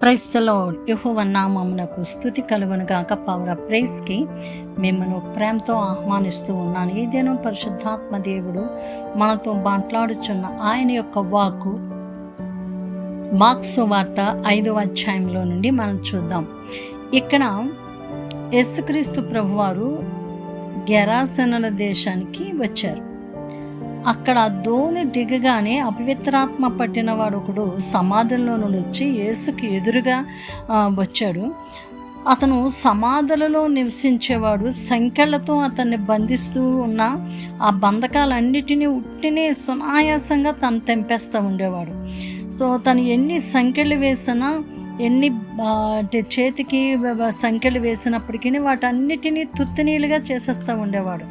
ప్రైస్తలో యహోవన్నామమునకు స్థుతి కలుగునుగాక పవర్ ప్రైస్కి మిమ్మల్ని ప్రేమతో ఆహ్వానిస్తూ ఉన్నాను. ఈ దినం పరిశుద్ధాత్మ దేవుడు మనతో మాట్లాడుచున్న ఆయన యొక్క వాక్కు మార్క్స్ వార్త ఐదవ అధ్యాయంలో నుండి మనం చూద్దాం. ఇక్కడ యేసుక్రీస్తు ప్రభువారు గెరాసనల దేశానికి వచ్చారు. అక్కడ దోణి దిగగానే అపవిత్రాత్మ పట్టిన వాడు ఒకడు సమాధుల్లో నుండి వచ్చి యేసుకి ఎదురుగా వచ్చాడు. అతను సమాధులలో నివసించేవాడు సంఖ్యలతో అతన్ని బంధిస్తూ ఉన్న ఆ బంధకాలన్నిటినీ ఉట్టిని సునాయాసంగా తను తెంపేస్తూ ఉండేవాడు. సో తను ఎన్ని సంఖ్యలు వేసినా ఎన్ని అంటే చేతికి సంఖ్యలు వేసినప్పటికీ వాటన్నిటినీ తుత్తునీలుగా చేసేస్తూ ఉండేవాడు.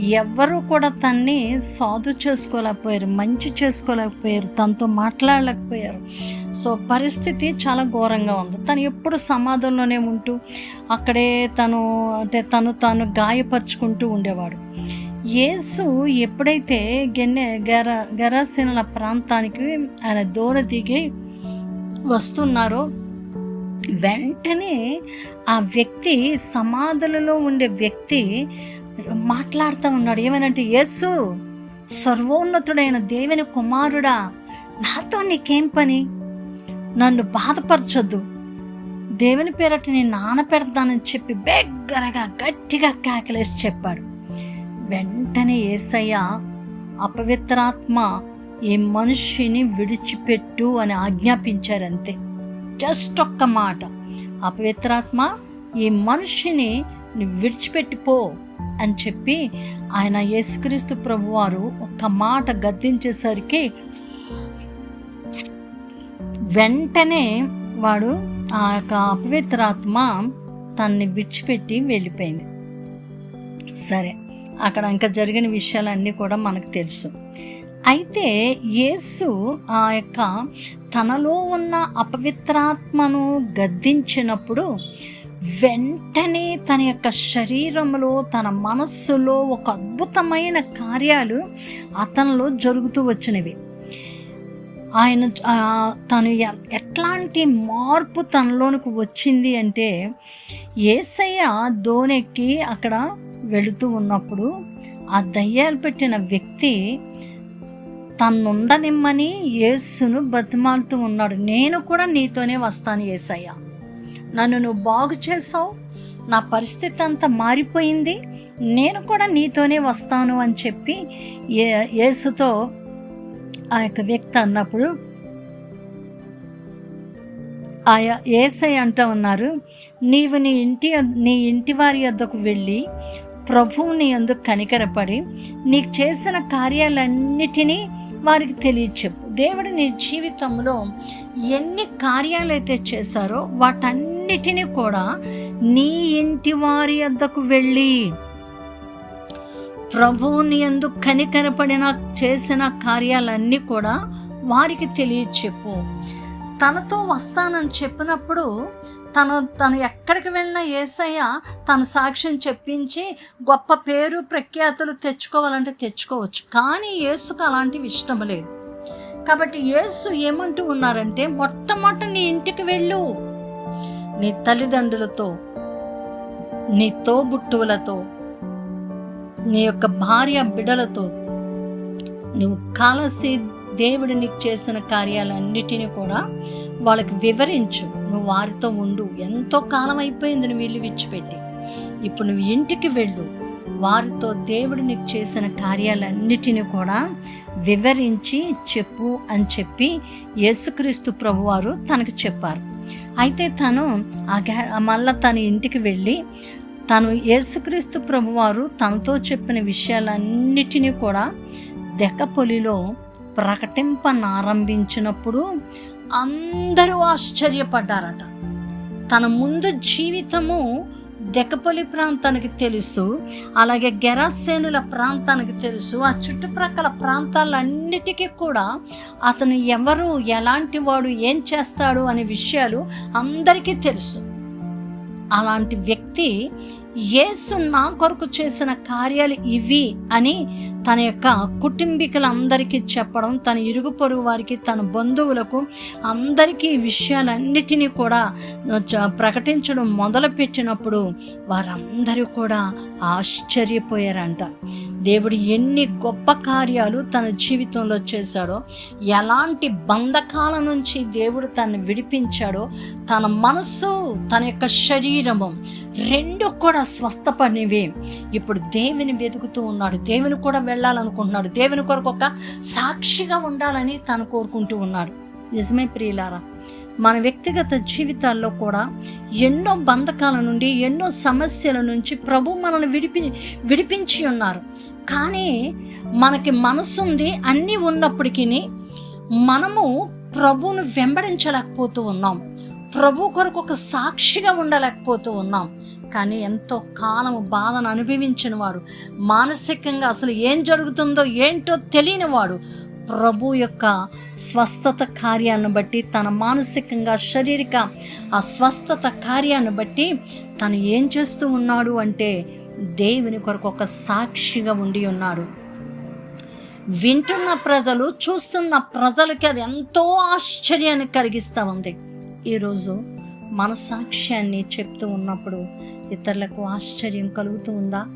ఎవ్వరూ కూడా తన్ని సాధు చేసుకోలేకపోయారు మంచి చేసుకోలేకపోయారు తనతో మాట్లాడలేకపోయారు. సో పరిస్థితి చాలా ఘోరంగా ఉంది. తను ఎప్పుడు సమాధంలోనే ఉంటూ అక్కడే తను అంటే తను తాను గాయపరుచుకుంటూ ఉండేవాడు. యేసు ఎప్పుడైతే గెన్నె గెర గెరాసీనుల ప్రాంతానికి ఆయన దూర దిగి వస్తున్నారో వెంటనే ఆ వ్యక్తి సమాధులలో ఉండే వ్యక్తి మాట్లాడుతూ ఉన్నాడు. ఏమనంటే యేసు సర్వోన్నతుడైన దేవుని కుమారుడా నాతో నీకేం పని? నన్ను బాధపరచొద్దు. దేవుని పేరట నేను నానపెడతానని చెప్పి బెగ్గరగా గట్టిగా కేకలేసి చెప్పాడు. వెంటనే ఏసయ్య అపవిత్రాత్మ ఈ మనిషిని విడిచిపెట్టు అని ఆజ్ఞాపించారంతే. జస్ట్ ఒక్క మాట. అపవిత్రాత్మ ఈ మనిషిని నువ్వు విడిచిపెట్టిపో అని చెప్పి ఆయన యేసుక్రీస్తు ప్రభువారు ఒక్క మాట గద్దించేసరికి వెంటనే వాడు ఆ యొక్క అపవిత్రాత్మ తన్ని విడిచిపెట్టి వెళ్ళిపోయింది. సరే అక్కడ ఇంకా జరిగిన విషయాలన్నీ కూడా మనకు తెలుసు. అయితే యేసు ఆ యొక్క తనలో ఉన్న అపవిత్రాత్మను గద్దించినప్పుడు వెంటనే తన యొక్క శరీరంలో తన మనస్సులో ఒక అద్భుతమైన కార్యాలు అతనిలో జరుగుతూ వచ్చినవి. ఆయన తను ఎట్లాంటి మార్పు తనలోనికి వచ్చింది అంటే ఏసయ్య దోనెక్కి అక్కడ వెళుతూ ఉన్నప్పుడు ఆ దయ్యాలు పెట్టిన వ్యక్తి తన్నుండనిమ్మని యేసును బతిమాలుతూ ఉన్నాడు. నేను కూడా నీతోనే వస్తాను ఏసయ్య. నన్ను నువ్వు బాగు చేసావు నా పరిస్థితి అంతా మారిపోయింది. నేను కూడా నీతోనే వస్తాను అని చెప్పి ఏ యేసుతో ఆ యొక్క వ్యక్తి అన్నప్పుడు ఆయా ఏసై అంటూ ఉన్నారు నీవు నీ ఇంటి నీ ఇంటి వారి వద్దకు వెళ్ళి ప్రభువు నీ ఎందుకు కనికరపడి నీకు చేసిన కార్యాలన్నిటినీ వారికి తెలియచెప్పు. దేవుడు నీ జీవితంలో ఎన్ని కార్యాలైతే చేశారో వాటన్నిటినీ కూడా నీ ఇంటి వారి వద్దకు వెళ్ళి ప్రభువుని ఎందుకు కనికరపడిన చేసిన కార్యాలన్నీ కూడా వారికి తెలియచెప్పు. తనతో వస్తానని చెప్పినప్పుడు తను తను ఎక్కడికి వెళ్ళినా ఏసయ్య తన సాక్ష్యం చెప్పించి గొప్ప పేరు ప్రఖ్యాతులు తెచ్చుకోవాలంటే తెచ్చుకోవచ్చు. కానీ యేసుకు అలాంటివి ఇష్టం లేదు. కాబట్టి యేసు ఏమంటూ ఉన్నారంటే మొట్టమొదట నీ ఇంటికి వెళ్ళు. నీ తల్లిదండ్రులతో నీ తోబుట్టువులతో నీ యొక్క భార్య బిడలతో నువ్వు కాలసి దేవుడు నీకు చేసిన కార్యాలన్నిటినీ కూడా వాళ్ళకి వివరించు. నువ్వు వారితో ఉండు. ఎంతో కాలం అయిపోయింది నువ్వు ఇల్లు విడిచిపెట్టి. ఇప్పుడు నువ్వు ఇంటికి వెళ్ళు. వారితో దేవుడు నీకు చేసిన కార్యాలన్నిటినీ కూడా వివరించి చెప్పు అని చెప్పి యేసుక్రీస్తు ప్రభువారు తనకు చెప్పారు. అయితే తను ఆ గ్యా- మళ్ళా తన ఇంటికి వెళ్ళి తను యేసుక్రీస్తు ప్రభువారు తనతో చెప్పిన విషయాలన్నిటినీ కూడా దెక్కపొలిలో ప్రకటింపనారంభించినప్పుడు అందరూ ఆశ్చర్యపడ్డారట. తన ముందు జీవితము దెకపల్లి ప్రాంతానికి తెలుసు అలాగే గెరాసేనుల ప్రాంతానికి తెలుసు. ఆ చుట్టుప్రక్కల ప్రాంతాలన్నిటికీ కూడా అతను ఎవరు ఎలాంటి వాడు ఏం చేస్తాడు అనే విషయాలు అందరికీ తెలుసు. అలాంటి వ్యక్తి యేసు నా కొరకు చేసిన కార్యాలు ఇవి అని తన యొక్క కుటుంబీకులందరికీ చెప్పడం తన ఇరుగు పొరుగు వారికి తన బంధువులకు అందరికీ ఈ విషయాలన్నిటినీ కూడా ప్రకటించడం మొదలుపెట్టినప్పుడు వారందరూ కూడా ఆశ్చర్యపోయారంట. దేవుడు ఎన్ని గొప్ప కార్యాలు తన జీవితంలో చేశాడో ఎలాంటి బంధకాల నుంచి దేవుడు తను విడిపించాడో తన మనస్సు తన యొక్క శరీరము రెండు కూడా స్వస్థపడినవి. ఇప్పుడు దేవుని వెతుకుతూ ఉన్నాడు. దేవుని కూడా వెళ్ళాలనుకుంటున్నాడు. దేవుని కొరకు ఒక సాక్షిగా ఉండాలని తను కోరుకుంటూ ఉన్నాడు. నిజమే ప్రియులారా మన వ్యక్తిగత జీవితాల్లో కూడా ఎన్నో బంధకాల నుండి ఎన్నో సమస్యల నుంచి ప్రభు మనల్ని విడిపి విడిపించి ఉన్నారు. కానీ మనకి మనసుంది అన్నీ ఉన్నప్పటికీ మనము ప్రభువును వెంబడించలేకపోతూ ఉన్నాం. ప్రభు కొరకు ఒక సాక్షిగా ఉండలేకపోతూ ఉన్నాం. కానీ ఎంతో కాలం బాధను అనుభవించిన వాడు మానసికంగా అసలు ఏం జరుగుతుందో ఏంటో తెలియని వాడు ప్రభు యొక్క స్వస్థత కార్యాలను బట్టి తన మానసికంగా శారీరక ఆ స్వస్థత కార్యాన్ని బట్టి తను ఏం చేస్తూ ఉన్నాడు అంటే దేవుని కొరకు ఒక సాక్షిగా ఉండి ఉన్నాడు. వింటున్న ప్రజలు చూస్తున్న ప్రజలకి అది ఎంతో ఆశ్చర్యాన్ని కలిగిస్తూ ఉంది. ఈరోజు మన సాక్ష్యాన్ని చెప్తూ ఉన్నప్పుడు ఇతరులకు ఆశ్చర్యం కలుగుతూ ఉందా?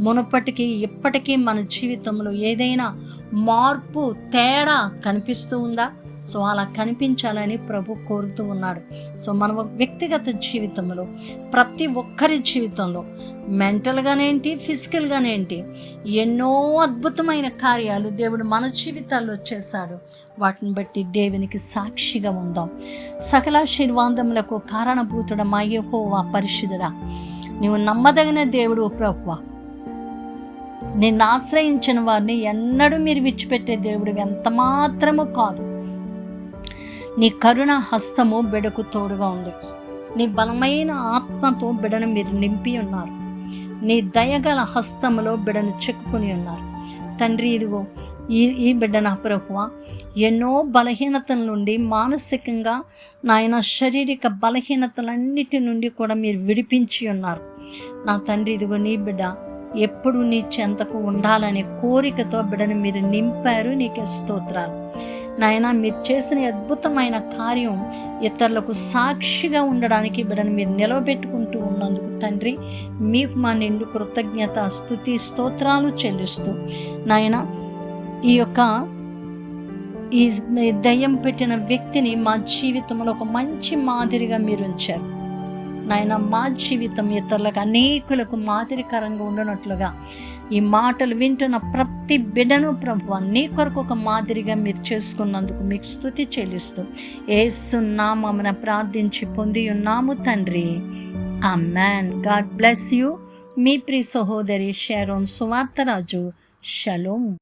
మునప్పటికీ ఇప్పటికీ మన జీవితంలో ఏదైనా మార్పు తేడా కనిపిస్తూ ఉందా? సో అలా కనిపించాలని ప్రభు కోరుతూ ఉన్నాడు. సో మన వ్యక్తిగత జీవితంలో ప్రతి ఒక్కరి జీవితంలో మెంటల్గానేంటి ఫిజికల్గానేంటి ఎన్నో అద్భుతమైన కార్యాలు దేవుడు మన జీవితాల్లో చేశాడు. వాటిని బట్టి దేవునికి సాక్షిగా ఉందాం. సకలాశీర్వాదములకు కారణభూతుడ మా యెహోవా పరిశుద్ధుడా. నీవు నమ్మదగిన దేవుడు ప్రభువా. నిన్ను ఆశ్రయించిన వారిని ఎన్నడూ మీరు విడిచిపెట్టే దేవుడు ఎంత మాత్రము కాదు. నీ కరుణ హస్తము బిడకు తోడుగా ఉంది. నీ బలమైన ఆత్మతో బిడను మీరు నింపి ఉన్నారు. నీ దయగల హస్తములో బిడను చెక్కుని ఉన్నారు. తండ్రి ఇదిగో ఈ ఈ బిడ్డ నా ప్రభువ ఎన్నో బలహీనతల నుండి మానసికంగా నాయన శారీరక బలహీనతలన్నిటి నుండి కూడా మీరు విడిపించి ఉన్నారు. నా తండ్రి ఇదిగో నీ బిడ్డ ఎప్పుడు నీ చెంతకు ఉండాలనే కోరికతో బిడ్డను మీరు నింపారు. నీకే స్తోత్రాలు. నాయన మీరు చేసిన అద్భుతమైన కార్యం ఇతరులకు సాక్షిగా ఉండడానికి బిడ్డను మీరు నిలవబెట్టుకుంటూ ఉన్నందుకు తండ్రి మీకు మా నిండు కృతజ్ఞత స్థుతి స్తోత్రాలు చెల్లిస్తూ. నాయన ఈ యొక్క ఈ దయ్యం పెట్టిన వ్యక్తిని మా జీవితంలో ఒక మంచి మాదిరిగా మీరు ఉంచారు. నాయన మా జీవితం ఇతరులకు అనేకులకు మాదిరికరంగా ఉండనట్లుగా ఈ మాటలు వింటున్న ప్రతి బిడ్డను ప్రభు నీ కొరకు ఒక మాదిరిగా మీరు చేసుకున్నందుకు మీకు స్థుతి చెల్లిస్తూ ఏసున్నామన ప్రార్థించి పొంది ఉన్నాము తండ్రి. ఆ మ్యాన్ గాడ్ బ్లెస్ యూ మీ ప్రి సహోదరి షారోన్ సువార్తరాజు షలోం